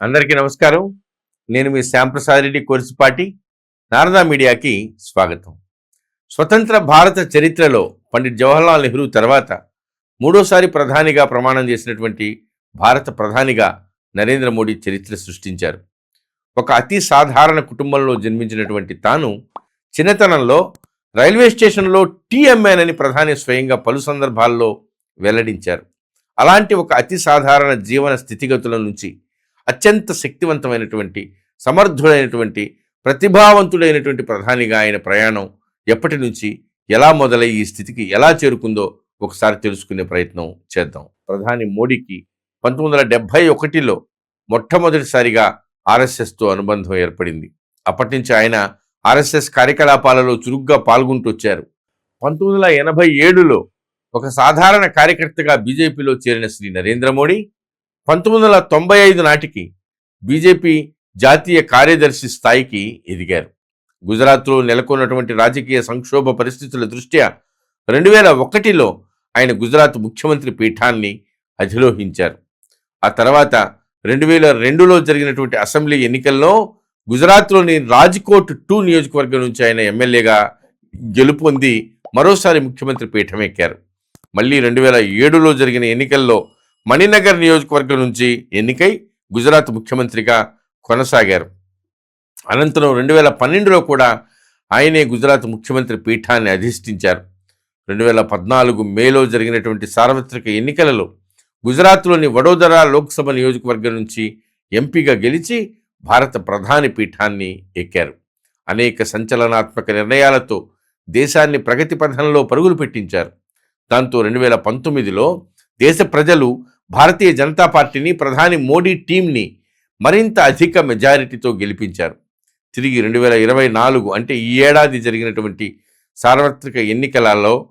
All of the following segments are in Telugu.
అందరికీ నమస్కారం. నేను మీ శ్యాంప్రసాద్ రెడ్డి కోర్సుపాటి. నారదా మీడియాకి స్వాగతం. స్వతంత్ర భారత చరిత్రలో పండిట్ జవహర్లాల్ నెహ్రూ తర్వాత మూడోసారి ప్రధానిగా ప్రమాణం చేసినటువంటి భారత ప్రధానిగా నరేంద్ర మోడీ చరిత్ర సృష్టించారు. ఒక అతి సాధారణ కుటుంబంలో జన్మించినటువంటి తాను చిన్నతనంలో రైల్వే స్టేషన్లో టీఎంఎన్ అని ప్రధాని స్వయంగా పలు సందర్భాల్లో వెల్లడించారు. అలాంటి ఒక అతి సాధారణ జీవన స్థితిగతుల నుంచి అత్యంత శక్తివంతమైనటువంటి సమర్థుడైనటువంటి ప్రతిభావంతుడైనటువంటి ప్రధానిగా ఆయన ప్రయాణం ఎప్పటి నుంచి ఎలా మొదలై ఈ స్థితికి ఎలా చేరుకుందో ఒకసారి తెలుసుకునే ప్రయత్నం చేద్దాం. ప్రధాని మోడీకి పంతొమ్మిది వందల డెబ్భై ఒకటిలో మొట్టమొదటిసారిగా ఆర్ఎస్ఎస్తో అనుబంధం ఏర్పడింది. అప్పటి నుంచి ఆయన ఆర్ఎస్ఎస్ కార్యకలాపాలలో చురుగ్గా పాల్గొంటూ వచ్చారు. పంతొమ్మిది వందల ఎనభై ఏడులో ఒక సాధారణ కార్యకర్తగా బీజేపీలో చేరిన శ్రీ నరేంద్ర మోడీ పంతొమ్మిది వందల తొంభై ఐదు నాటికి బీజేపీ జాతీయ కార్యదర్శి స్థాయికి ఎదిగారు. గుజరాత్లో నెలకొన్నటువంటి రాజకీయ సంక్షోభ పరిస్థితుల దృష్ట్యా రెండు వేల ఒకటిలో ఆయన గుజరాత్ ముఖ్యమంత్రి పీఠాన్ని అధిరోహించారు. ఆ తర్వాత రెండు వేల రెండులో జరిగినటువంటి అసెంబ్లీ ఎన్నికల్లో గుజరాత్లోని రాజ్కోట్ టూ నియోజకవర్గం నుంచి ఆయన ఎమ్మెల్యేగా గెలుపొంది మరోసారి ముఖ్యమంత్రి పీఠం ఎక్కారు. మళ్ళీ రెండు వేల ఏడులో జరిగిన ఎన్నికల్లో మణినగర్ నియోజకవర్గం నుంచి ఎన్నికై గుజరాత్ ముఖ్యమంత్రిగా కొనసాగారు. అనంతరం రెండు వేల పన్నెండులో కూడా ఆయనే గుజరాత్ ముఖ్యమంత్రి పీఠాన్ని అధిష్ఠించారు. రెండు వేల పద్నాలుగు మేలో జరిగినటువంటి సార్వత్రిక ఎన్నికలలో గుజరాత్లోని వడోదరా లోక్సభ నియోజకవర్గం నుంచి ఎంపీగా గెలిచి భారత ప్రధాని పీఠాన్ని ఎక్కారు. అనేక సంచలనాత్మక నిర్ణయాలతో దేశాన్ని ప్రగతి పథంలో పరుగులు పెట్టించారు. దాంతో రెండు వేల పంతొమ్మిదిలో దేశ ప్రజలు భారతీయ జనతా పార్టీని ప్రధాని మోడీ టీంని మరింత అధిక మెజారిటీతో గెలిపించారు. తిరిగి రెండు వేల ఇరవై నాలుగు అంటే ఈ ఏడాది జరిగినటువంటి సార్వత్రిక ఎన్నికలలో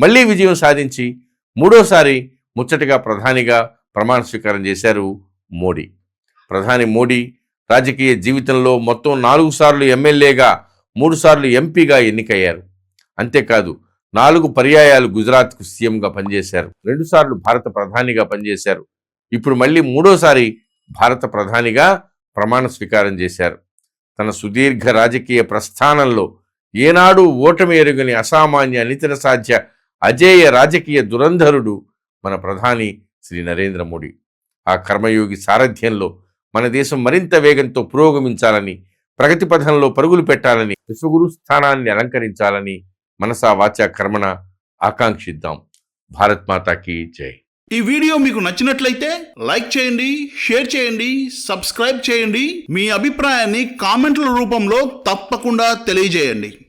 మళ్ళీ విజయం సాధించి మూడోసారి ముచ్చటగా ప్రధానిగా ప్రమాణ స్వీకారం చేశారు మోడీ. ప్రధాని మోడీ రాజకీయ జీవితంలో మొత్తం నాలుగు సార్లు ఎమ్మెల్యేగా మూడు సార్లు ఎంపీగా ఎన్నికయ్యారు. అంతేకాదు నాలుగు పర్యాయాలు గుజరాత్కు సీఎంగా పనిచేశారు. రెండుసార్లు భారత ప్రధానిగా పనిచేశారు. ఇప్పుడు మళ్ళీ మూడోసారి భారత ప్రధానిగా ప్రమాణ స్వీకారం చేశారు. తన సుదీర్ఘ రాజకీయ ప్రస్థానంలో ఏనాడు ఓటమి ఎరుగని అసామాన్య అనితర సాధ్య అజేయ రాజకీయ దురంధరుడు మన ప్రధాని శ్రీ నరేంద్ర మోడీ. ఆ కర్మయోగి సారథ్యంలో మన దేశం మరింత వేగంతో పురోగమించాలని ప్రగతి పథంలో పరుగులు పెట్టాలని విశ్వగురు స్థానాన్ని అలంకరించాలని మనసా వాచ కర్మణ ఆకాంక్షిద్దాం. భారత్ మాతాకి జై. ఈ వీడియో మీకు నచ్చినట్లయితే లైక్ చేయండి షేర్ చేయండి సబ్స్క్రైబ్ చేయండి. మీ అభిప్రాయాన్ని కామెంట్ల రూపంలో తప్పకుండా తెలియజేయండి.